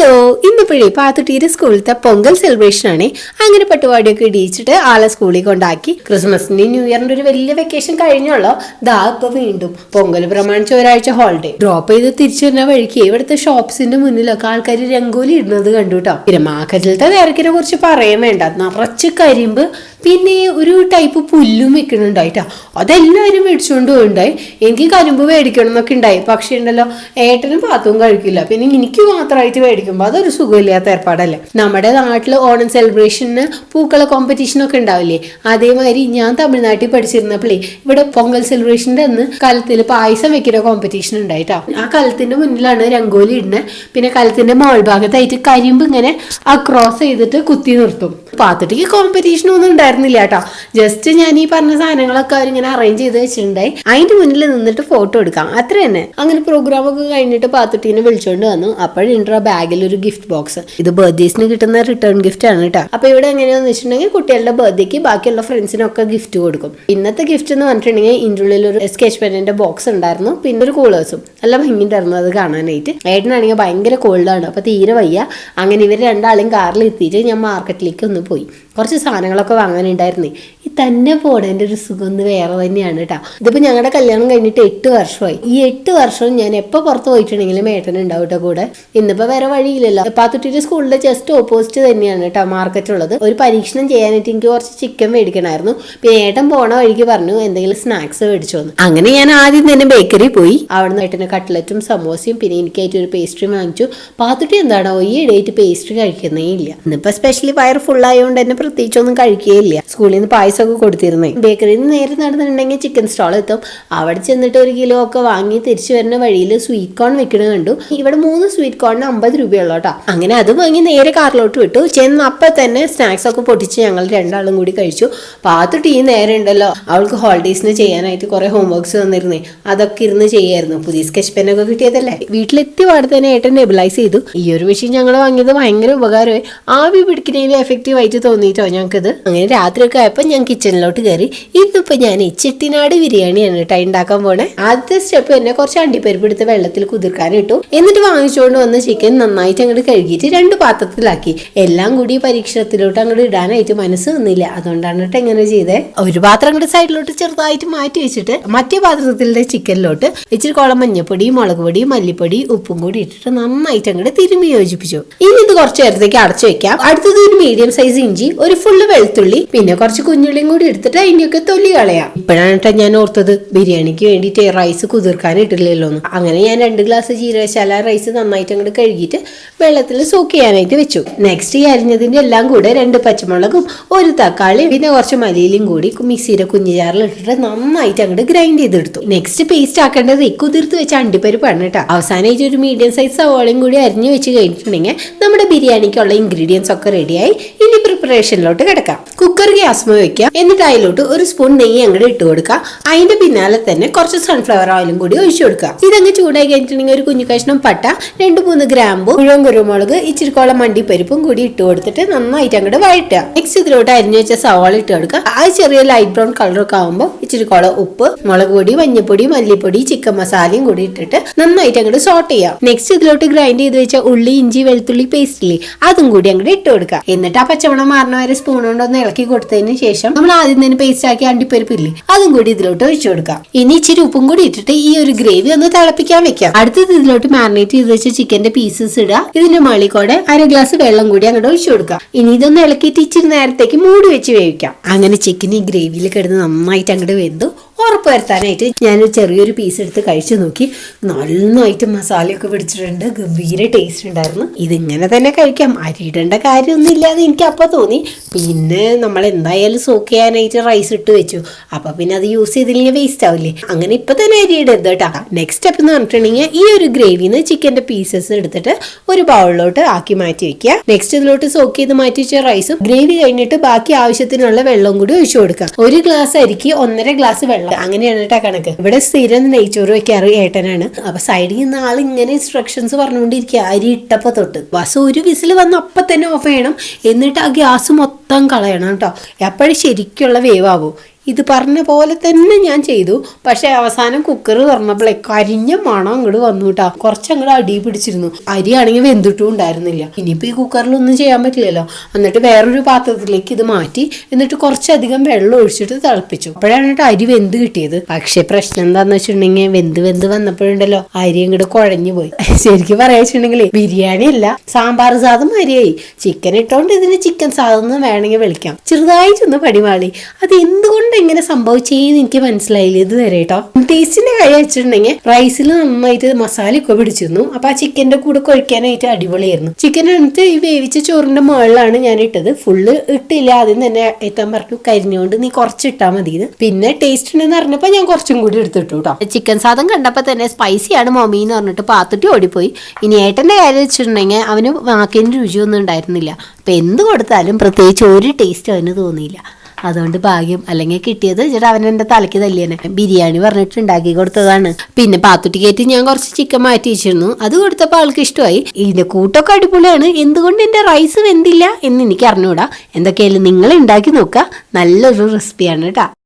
Hello ഇന്നിപ്പോഴേ പാത്തുട്ടീരെ സ്കൂളിലത്തെ പൊങ്കൽ സെലിബ്രേഷൻ ആണ്. അങ്ങനെ പട്ടുപാടിയൊക്കെ ഇടിയിച്ചിട്ട് ആളെ സ്കൂളിൽ കൊണ്ടാക്കി. ക്രിസ്മസിന്റെ ന്യൂ ഇയറിന്റെ ഒരു വലിയ വെക്കേഷൻ കഴിഞ്ഞുള്ളോ. ദാ ഇപ്പൊ വീണ്ടും പൊങ്കൽ പ്രമാണിച്ച് ഒരാഴ്ച ഹോളിഡേ ഡ്രോപ്പ് ചെയ്ത് തിരിച്ചു വരുന്ന വഴിക്ക് ഇവിടുത്തെ ഷോപ്സിന്റെ മുന്നിലൊക്കെ ആൾക്കാർ രംഗോലി ഇടുന്നത് കണ്ടു കേട്ടോ പിന്നെ മാർക്കറ്റിലത്തെ തിരക്കിനെ കുറിച്ച് പറയാൻ വേണ്ട. നിറച്ച് കരിമ്പ് പിന്നെ ഒരു ടൈപ്പ് പുല്ലും വെക്കണുണ്ടായിട്ടാ. അതെല്ലാവരും മേടിച്ചുകൊണ്ട് പോയിണ്ടായി. എനിക്ക് കരിമ്പ് മേടിക്കണം എന്നൊക്കെ ഉണ്ടായി പക്ഷേ ഉണ്ടല്ലോ ഏട്ടനും പാത്തവും കഴിക്കില്ല. പിന്നെ എനിക്ക് മാത്രമായിട്ട് മേടിക്കുമ്പോൾ അതൊരു സുഖമില്ലാത്ത ഏർപ്പാടല്ലേ. നമ്മുടെ നാട്ടിൽ ഓണം സെലിബ്രേഷന് പൂക്കള കോമ്പറ്റീഷൻ ഒക്കെ ഉണ്ടാവില്ലേ അതേമാതിരി ഞാൻ തമിഴ്നാട്ടിൽ പഠിച്ചിരുന്നപ്പോഴേ ഇവിടെ പൊങ്കൽ സെലിബ്രേഷന്റെ അന്ന് കലത്തിൽ പായസം വെക്കുന്ന കോമ്പറ്റീഷൻ ഉണ്ടായിട്ടാ ആ കലത്തിന്റെ മുന്നിലാണ് രംഗോലി ഇടുന്നത് പിന്നെ കലത്തിന്റെ മോൾ ഭാഗത്തായിട്ട് കരിമ്പ് ഇങ്ങനെ ആ ക്രോസ് ചെയ്തിട്ട് കുത്തി നിർത്തും. പാത്തിട്ടേക്ക് കോമ്പറ്റീഷൻ ഒന്നും ഉണ്ടായിരുന്നില്ല കേട്ടോ ജസ്റ്റ് ഞാൻ ഈ പറഞ്ഞ സാധനങ്ങളൊക്കെ അവരിങ്ങനെ അറേഞ്ച് ചെയ്ത് വെച്ചിട്ടുണ്ടായി. അതിന്റെ മുന്നിൽ നിന്നിട്ട് ഫോട്ടോ എടുക്കാം. അത്ര തന്നെ. അങ്ങനെ പ്രോഗ്രാം ഒക്കെ കഴിഞ്ഞിട്ട് പാത്തുട്ടീനെ വിളിച്ചോണ്ട് വന്നു. അപ്പോഴുണ്ട് ആ ബാഗിൽ ഒരു ഗിഫ്റ്റ് ബോക്സ് ഇത് ബർത്ത്ഡേസിന് കിട്ടുന്ന റിട്ടേൺ ഗിഫ്റ്റ് ആണ് കേട്ടോ അപ്പൊ ഇവിടെ എങ്ങനെയാന്ന് വെച്ചിട്ടുണ്ടെങ്കിൽ കുട്ടികളുടെ ബർത്ത്ഡേക്ക് ബാക്കിയുള്ള ഫ്രണ്ട്സിനൊക്കെ ഗിഫ്റ്റ് കൊടുക്കും. ഇന്നത്തെ ഗിഫ്റ്റ് എന്ന് പറഞ്ഞിട്ടുണ്ടെങ്കിൽ ഇതിന്റെ ഉള്ളിൽ ഒരു സ്കെച്ച് പെന്നിന്റെ ബോക്സ് ഉണ്ടായിരുന്നു. പിന്നെ ഒരു കൂളേഴ്സും നല്ല ഭംഗി ഉണ്ടായിരുന്നു അത് കാണാനായിട്ട്. ഏട്ടനാണെങ്കിൽ ഭയങ്കര കോൾഡാണ് അപ്പൊ തീരെ വയ്യ. അങ്ങനെ ഇവർ രണ്ടാളും കാറിൽ എത്തിയിട്ട് ഞാൻ മാർക്കറ്റിലേക്ക് ഒന്ന് പോയി. കുറച്ച് സാധനങ്ങളൊക്കെ വാങ്ങാനുണ്ടായിരുന്നേ ഈ തന്നെ പോടേന്റെ ഒരു സുഖം ഒന്ന് വേറെ തന്നെയാണ് കേട്ടോ ഇതിപ്പോൾ ഞങ്ങളുടെ കല്യാണം കഴിഞ്ഞിട്ട് എട്ട് വർഷമായി. ഈ എട്ട് വർഷം ഞാൻ എപ്പോൾ പുറത്ത് പോയിട്ടുണ്ടെങ്കിലും ഏട്ടൻ ഉണ്ടാവും കേട്ടോ കൂടെ. ഇന്നിപ്പോൾ വേറെ വഴിയില്ലല്ലോ. പാത്തുട്ടിയുടെ സ്കൂളിലെ ജസ്റ്റ് ഓപ്പോസിറ്റ് തന്നെയാണ് കേട്ടോ മാർക്കറ്റ് ഉള്ളത്. ഒരു പരീക്ഷണം ചെയ്യാനായിട്ട് എനിക്ക് കുറച്ച് ചിക്കൻ മേടിക്കണമായിരുന്നു പിന്നെ ഏട്ടൻ പോണ വഴിക്ക് പറഞ്ഞു എന്തെങ്കിലും സ്നാക്സ് മേടിച്ചു വന്നു അങ്ങനെ ഞാൻ ആദ്യം തന്നെ ബേക്കറി പോയി. അവിടെ നിന്ന് ഏട്ടന് കട്ട്ലറ്റും സമോസയും പിന്നെ എനിക്കായിട്ട് ഒരു പേസ്ട്രിയും വാങ്ങിച്ചു. പാത്തുട്ടി എന്താണോ ഈ ഇടയിട്ട് പേസ്ട്രി കഴിക്കുന്നേ ഇല്ല. ഇന്നിപ്പോൾ സ്പെഷ്യലി വയർ ഫുള്ളായതുകൊണ്ട് തന്നെ പ്രത്യേകിച്ചൊന്നും കഴിക്കുകയില്ല സ്കൂളിൽ നിന്ന് പായസമൊക്കെ കൊടുത്തിരുന്നേ. ബേക്കറിയിൽ നിന്ന് നേരെ നടന്നിട്ടുണ്ടെങ്കിൽ ചിക്കൻ സ്റ്റോൾ എത്തും. അവിടെ ചെന്നിട്ട് ഒരു കിലോ ഒക്കെ വാങ്ങി തിരിച്ചു വരുന്ന വഴിയിൽ സ്വീറ്റ് കോൺ വെക്കണ കണ്ടു. ഇവിടെ മൂന്ന് സ്വീറ്റ് കോണിന് അമ്പത് രൂപയുള്ളൂ കേട്ടോ. അങ്ങനെ അത് വാങ്ങി നേരെ കാറിലോട്ട് വിട്ടു. ചെന്ന് അപ്പം തന്നെ സ്നാക്സ് ഒക്കെ പൊട്ടിച്ച് ഞങ്ങൾ രണ്ടാളും കൂടി കഴിച്ചു. പാത്തു ടീ നേരെ ഉണ്ടല്ലോ. അവൾക്ക് ഹോളിഡേസിന് ചെയ്യാനായിട്ട് കുറെ ഹോംവർക്ക്സ് തന്നിരുന്നേ. അതൊക്കെ ഇരുന്ന് ചെയ്യായിരുന്നു. പുതിയ സ്കെച്ച് പെന്നൊക്കെ കിട്ടിയതല്ലേ? വീട്ടിലെത്തി പാടെ തന്നെ ഏട്ടൻ നെബിലൈസ് ചെയ്തു. ഈ ഒരു വിഷയം ഞങ്ങൾ വാങ്ങിയത് ഭയങ്കര ഉപകാരമായി. ആവി പിടിക്കുന്നതിൽ എഫക്റ്റീവ് ആയിട്ട് തോന്നിയിട്ടോ ഞങ്ങൾക്കിത്? അങ്ങനെ രാത്രിയൊക്കെ ആയപ്പോൾ ഞാൻ കിച്ചണിലോട്ട് കയറി ഇന്നിപ്പോൾ ഞാൻ ചെട്ടിനാട് ബിരിയാണിയാണ് കേട്ടോ ഉണ്ടാക്കാൻ പോണേ. ആദ്യത്തെ സ്റ്റെപ്പ് തന്നെ കുറച്ച് അണ്ടിപ്പരിപ്പ് എടുത്ത് വെള്ളത്തിൽ കുതിർക്കാൻ ഇട്ടു. എന്നിട്ട് വാങ്ങിച്ചുകൊണ്ട് വന്ന ചിക്കൻ നന്നായിട്ട് അങ്ങോട്ട് കഴുകിയിട്ട് രണ്ട് പാത്രത്തിലാക്കി. എല്ലാം കൂടി പരീക്ഷണത്തിലോട്ട് അങ്ങോട്ട് ഇടാനായിട്ട് മനസ്സ് വന്നില്ല അതുകൊണ്ടാണ് കേട്ടോ എങ്ങനെ ചെയ്തേ. ഒരു പാത്രം അങ്ങോട്ട് സൈഡിലോട്ട് ചെറുതായിട്ട് മാറ്റി വെച്ചിട്ട് മറ്റേ പാത്രത്തിലെ ചിക്കനിലോട്ട് ഇച്ചിരി കുളം മഞ്ഞപ്പൊടി മുളക് പൊടി മല്ലിപ്പൊടി ഉപ്പും കൂടി ഇട്ടിട്ട് നന്നായിട്ട് അങ്ങോട്ട് തിരുമ്പി യോജിപ്പിച്ചു. ഇനി ഇത് കുറച്ച് നേരത്തേക്ക് അടച്ചു വെക്കാം. അടുത്തത് ഒരു മീഡിയം സൈസ് ഇഞ്ചി ഒരു ഫുള്ള് വെളുത്തുള്ളി പിന്നെ കുറച്ച് കുഞ്ഞുള്ളിയും കൂടി എടുത്തിട്ട് അതിന്റെയൊക്കെ തൊല്ലി കളയാം. ഇപ്പോഴാണ് കേട്ടോ ഞാൻ ഓർത്തത് ബിരിയാണിക്ക് വേണ്ടിയിട്ട് റൈസ് കുതിർക്കാൻ ഇട്ടില്ലല്ലോ അങ്ങനെ ഞാൻ രണ്ട് ഗ്ലാസ് ജീരകശാല റൈസ് നന്നായിട്ട് അങ്ങോട്ട് കഴുകിയിട്ട് വെള്ളത്തിൽ സോക്ക് ചെയ്യാനായിട്ട് വെച്ചു. നെക്സ്റ്റ് ഈ അരിഞ്ഞതിന്റെ എല്ലാം കൂടെ രണ്ട് പച്ചമുളകും ഒരു തക്കാളി പിന്നെ കുറച്ച് മലയിലും കൂടി മിക്സിയുടെ കുഞ്ഞു ചാറിൽ ഇട്ടിട്ട് നന്നായിട്ട് അങ്ങോട്ട് ഗ്രൈൻഡ് ചെയ്തെടുത്തു. നെക്സ്റ്റ് പേസ്റ്റ് ആക്കേണ്ടത് കുതിർത്ത് വെച്ച അണ്ടിപ്പരിപ്പാണ് കേട്ടോ അവസാനമായിട്ട് ഒരു മീഡിയം സൈസ് സവാളയും കൂടി അരിഞ്ഞു വെച്ച് കഴിഞ്ഞിട്ടുണ്ടെങ്കിൽ നമ്മുടെ ബിരിയാണിക്കുള്ള ഇൻഗ്രീഡിയൻസ് ഒക്കെ റെഡിയായി ഇനി പ്രിപ്പറേഷനിലോട്ട് കിടക്കാം. കുക്കർ ഗ്യാസ് വെക്കാം. എന്നിട്ട് അതിലോട്ട് ഒരു സ്പൂൺ നെയ്യ് അങ്ങോട്ട് ഇട്ട് കൊടുക്കുക അതിന്റെ പിന്നാലെ തന്നെ കുറച്ച് സൺഫ്ലവർ ഓയിലും കൂടി ഒഴിച്ചു കൊടുക്കുക. ഇതങ്ങ് ചൂടായി കഴിഞ്ഞിട്ടുണ്ടെങ്കിൽ ഒരു കുഞ്ഞു കഷ്ണം പട്ട രണ്ട് മൂന്ന് ഗ്രാമ്പു മുഴുവൻ കുരുമുളക് ഇച്ചിരിക്കോളം മണ്ടിപ്പരിപ്പും കൂടി ഇട്ട് കൊടുത്തിട്ട് നന്നായിട്ട് അങ്ങോട്ട് വഴറ്റുക. നെക്സ്റ്റ് ഇതിലോട്ട് അരിഞ്ഞു വെച്ച സവാള ഇട്ട് കൊടുക്കുക. ആ ചെറിയ ലൈറ്റ് ബ്രൗൺ കളറൊക്കെ ആകുമ്പോൾ ഇച്ചിരിക്കോളം ഉപ്പ് മുളക് പൊടി മഞ്ഞപ്പൊടി മല്ലിപ്പൊടി ചിക്കൻ മസാലയും കൂടി ഇട്ടിട്ട് നന്നായിട്ട് അങ്ങോട്ട് സോട്ട് ചെയ്യാം. നെക്സ്റ്റ് ഇതിലോട്ട് ഗ്രൈൻഡ് ചെയ്ത് വെച്ച ഉള്ളി ഇഞ്ചി വെളുത്തുള്ളി പേസ്റ്റ് ഇല്ലേ അതും കൂടി അങ്ങോട്ട് ഇട്ട് കൊടുക്കുക എന്നിട്ട് ആ പച്ചമണം മാറണ വരെ സ്പൂൺ കൊണ്ട് ഒന്ന് ഇളക്കി കൊടുത്തതിന് ശേഷം നമ്മൾ ആദ്യം തന്നെ പേസ്റ്റ് ആക്കി അണ്ടിപ്പരിപ്പില്ലേ അതും കൂടി ഇതിലോട്ട് ഒഴിച്ചു കൊടുക്കാം. ഇനി ഇച്ചിരി ഉപ്പും കൂടി ഇട്ടിട്ട് ഈ ഒരു ഗ്രേവി ഒന്ന് തിളപ്പിക്കാൻ വെക്കാം. അടുത്തത് ഇതിലോട്ട് മാറിനേറ്റ് ചെയ്ത് വെച്ച ചിക്കന്റെ പീസസ് ഇടുക ഇതിന്റെ മുകളിൽ അര ഗ്ലാസ് വെള്ളം കൂടി അങ്ങോട്ട് ഒഴിച്ചു കൊടുക്കുക ഇനി ഇതൊന്ന് ഇളക്കിയിട്ട് ഇച്ചിരി നേരത്തേക്ക് മൂടി വെച്ച് വേവിക്കാം. അങ്ങനെ ചിക്കൻ ഈ ഗ്രേവിയിൽ കിടന്ന് നന്നായിട്ട് അങ്ങോട്ട് വെന്തു. ഉറപ്പ് വരുത്താനായിട്ട് ഞാനൊരു ചെറിയൊരു പീസ് എടുത്ത് കഴിച്ചു നോക്കി. നന്നായിട്ട് മസാലയൊക്കെ പിടിച്ചിട്ടുണ്ട്. ഗംഭീര ടേസ്റ്റ് ഉണ്ടായിരുന്നു. ഇതിങ്ങനെ തന്നെ കഴിക്കാം. അരിയിടേണ്ട കാര്യമൊന്നുമില്ല എന്ന് എനിക്ക് അപ്പോൾ തോന്നി. പിന്നെ നമ്മൾ എന്തായാലും സോക്ക് ചെയ്യാനായിട്ട് റൈസ് ഇട്ട് വെച്ചു. അപ്പോൾ പിന്നെ അത് യൂസ് ചെയ്തില്ലെങ്കിൽ വേസ്റ്റ് ആവില്ലേ? അങ്ങനെ ഇപ്പം തന്നെ അരിയിടരുത് കേട്ടോ. നെക്സ്റ്റ് സ്റ്റെപ്പ് എന്ന് പറഞ്ഞിട്ടുണ്ടെങ്കിൽ ഈ ഒരു ഗ്രേവിന്ന് ചിക്കന്റെ പീസസ് എടുത്തിട്ട് ഒരു ബൗളിലോട്ട് ആക്കി മാറ്റി വെക്കുക. നെക്സ്റ്റ് ഇതിലോട്ട് സോക്ക് ചെയ്ത് മാറ്റി വെച്ച റൈസും ഗ്രേവി കഴിഞ്ഞിട്ട് ബാക്കി ആവശ്യത്തിനുള്ള വെള്ളം കൂടി ഒഴിച്ചു കൊടുക്കുക. ഒരു ഗ്ലാസ് അരിക്ക് ഒന്നര ഗ്ലാസ് വെള്ളം അങ്ങനെയാണ് കേട്ടോ കണക്ക്. ഇവിടെ സ്ഥിരം നെയ്ച്ചോറ് വെക്കാറ് ഏട്ടനാണ്. അപ്പൊ സൈഡിൽ നിന്ന് ആൾ ഇങ്ങനെ ഇൻസ്ട്രക്ഷൻസ് പറഞ്ഞുകൊണ്ടിരിക്കുക. അരി ഇട്ടപ്പോ തൊട്ട്. ബസ് ഒരു വിസിൽ വന്ന് അപ്പൊ തന്നെ ഓഫ് ചെയ്യണം. എന്നിട്ട് ആ ഗ്യാസ് മൊത്തം കളയണം കേട്ടോ എപ്പോഴും ശരിക്കുള്ള വേവാകും ഇത് പറഞ്ഞ പോലെ തന്നെ ഞാൻ ചെയ്തു. പക്ഷെ അവസാനം കുക്കർ തുറന്നപ്പോഴേ കരിഞ്ഞ മണം അങ്ങോട്ട് വന്നു കേട്ടാ കുറച്ച് അങ്ങോട്ട് അടി പിടിച്ചിരുന്നു. അരിയാണെങ്കിൽ വെന്തിട്ടും ഉണ്ടായിരുന്നില്ല. ഇനിയിപ്പോ ഈ കുക്കറിലൊന്നും ചെയ്യാൻ പറ്റില്ലല്ലോ. എന്നിട്ട് വേറൊരു പാത്രത്തിലേക്ക് ഇത് മാറ്റി. എന്നിട്ട് കുറച്ചധികം വെള്ളം ഒഴിച്ചിട്ട് തിളപ്പിച്ചു. അപ്പോഴാണ് കേട്ടോ അരി വെന്ത് കിട്ടിയത്. പക്ഷെ പ്രശ്നം എന്താന്ന് വെച്ചിട്ടുണ്ടെങ്കിൽ വെന്ത് വെന്ത് വന്നപ്പോഴുണ്ടല്ലോ അരി അങ്ങോട്ട് കുഴഞ്ഞു പോയി. ശരിക്കും പറയാച്ചിട്ടുണ്ടെങ്കിൽ ബിരിയാണി അല്ല സാമ്പാർ സാധം അരിയായി. ചിക്കൻ ഇട്ടോണ്ട് ഇതിന് ചിക്കൻ സാധനം വേണമെങ്കിൽ വിളിക്കാം. ചെറുതായിട്ടൊന്ന് പടിമാളി അത് എന്തുകൊണ്ട് എങ്ങനെ സംഭവിച്ചേന്ന് എനിക്ക് മനസ്സിലായില്ല ഇത് വരെ കേട്ടോ ടേസ്റ്റിന്റെ കാര്യം വെച്ചിട്ടുണ്ടെങ്കിൽ റൈസിൽ നന്നായിട്ട് മസാല ഒക്കെ പിടിച്ചിരുന്നു. അപ്പൊ ആ ചിക്കന്റെ കൂടെ കഴിക്കാനായിട്ട് അടിപൊളിയായിരുന്നു. ചിക്കൻ എടുത്ത് ഈ വേവിച്ച ചോറിന്റെ മുകളിലാണ് ഞാൻ ഇട്ടത് ഫുള്ള് ഇട്ടില്ല. ആദ്യം തന്നെ എത്താൻ പറഞ്ഞു കരിഞ്ഞുകൊണ്ട് നീ കുറച്ച് ഇട്ടാൽ മതി പിന്നെ ടേസ്റ്റ് ഉണ്ടെന്ന് അറിഞ്ഞപ്പോ ഞാൻ കുറച്ചും കൂടി എടുത്തിട്ടു കേട്ടോ ചിക്കൻ സാധം കണ്ടപ്പോ തന്നെ സ്പൈസിയാണ് മമ്മി എന്ന് പറഞ്ഞിട്ട് പാത്തിട്ട് ഓടിപ്പോയി. ഇനി ഏട്ടന്റെ കാര്യം വെച്ചിട്ടുണ്ടെങ്കിൽ അവന് വാക്കിന് രുചിയൊന്നും ഉണ്ടായിരുന്നില്ല. അപ്പൊ എന്ത് കൊടുത്താലും പ്രത്യേകിച്ച് ഒരു ടേസ്റ്റ് അവന് തോന്നിയില്ല. അതുകൊണ്ട് ഭാഗ്യം. അല്ലെങ്കിൽ കിട്ടിയത് ചേട്ടാ അവൻ എന്റെ തലയ്ക്ക് തല്ലിയനെ ബിരിയാണി പറഞ്ഞിട്ട് ഉണ്ടാക്കി കൊടുത്തതാണ്. പിന്നെ പാത്തുട്ടി കയറ്റി ഞാൻ കുറച്ച് ചിക്കൻ മാറ്റി വെച്ചിരുന്നു. അത് കൊടുത്തപ്പോൾ ആൾക്ക് ഇഷ്ടമായി. ഇതിന്റെ കൂട്ടൊക്കെ അടിപൊളിയാണ്. എന്തുകൊണ്ട് എന്റെ റൈസ് വെന്തില്ല എന്ന് എനിക്ക് അറിഞ്ഞൂടാ. എന്തൊക്കെയായാലും നിങ്ങൾ ഉണ്ടാക്കി നോക്കുക. നല്ലൊരു റെസിപ്പിയാണ് കേട്ടാ.